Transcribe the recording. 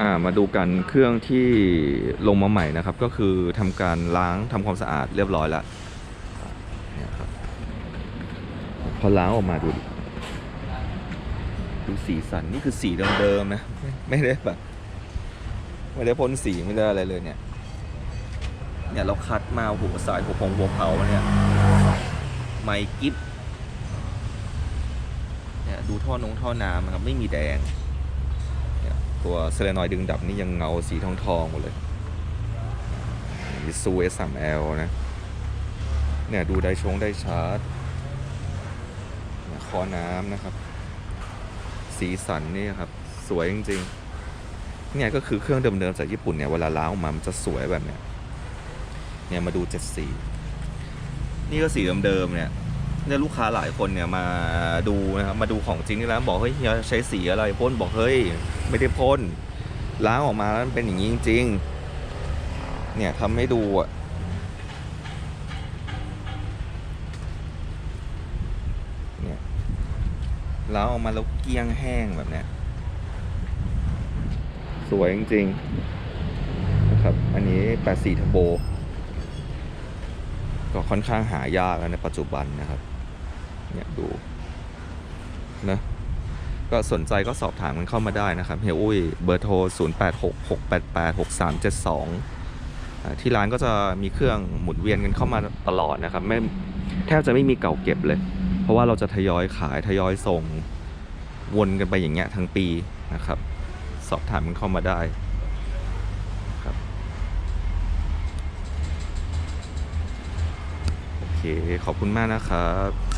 อ่ามาดูกันเครื่องที่ลงมาใหม่นะครับ ก็คือทำการล้างทำความสะอาดเรียบร้อยแล้วเนี่ยครับพอล้างออกมาดูดิดูสีสันนี่คือสีเดิมๆนะไม่ได้แบบไม่ได้พ่นสีไม่ได้อะไรเลยเนี่ย เนี่ยเราคัดมาหัวสายหัวพงหัวเผามาเนี่ยไมกิฟเนี่ยดูท่อนงท่อน้ำนะครับไม่มีแดง ตัวเซเลนอยดึงดับนี่ยังเงาสีทองทองหมดเลยมิซูเอสสามเอลนะ เนี่ยดูได้ชงได้ชาร์จเนี่ยคอน้ำนะครับ สีสันนี่ครับ สวยจริงๆ เนี่ยก็คือเครื่องเดิมๆจากญี่ปุ่นเนี่ย เวลาล้างออกมามันจะสวยแบบเนี้ยเนี่ยมาดูเจ็ดสี นี่ก็สีเดิมๆเนี่ย เนี่ยลูกค้าหลายคนเนี่ยมาดูนะครับมาดูของจริงที่ร้านบอกเฮ้ยเฮียใช้สีอะไรพ่นบอกเฮ้ยไม่ได้พ่นล้างออกมาแล้วมันเป็นอย่างนี้จริงๆเนี่ยทำให้ดูอะเนี่ยล้างออกมาแล้วเกี้ยงแห้งแบบเนี้ยสวยจริงๆนะครับอันนี้84 Turbo ก็ค่อนข้างหายากแล้วในปัจจุบันนะครับ เนี่ยดูนะก็สนใจก็สอบถามกันเข้ามาได้นะครับเฮียอุ้ยเบอร์โทร 0 8 6 6 8 8 6 3 7 2 ที่ร้านก็จะมีเครื่องหมุนเวียนกันเข้ามาตลอดนะครับไม่แทบจะไม่มีเก่าเก็บเลย เพราะว่าเราจะทยอยขายทยอยส่งวนกันไปอย่างเงี้ยทั้งปีนะครับ สอบถามกันเข้ามาได้ครับโอเคขอบคุณมากนะครับ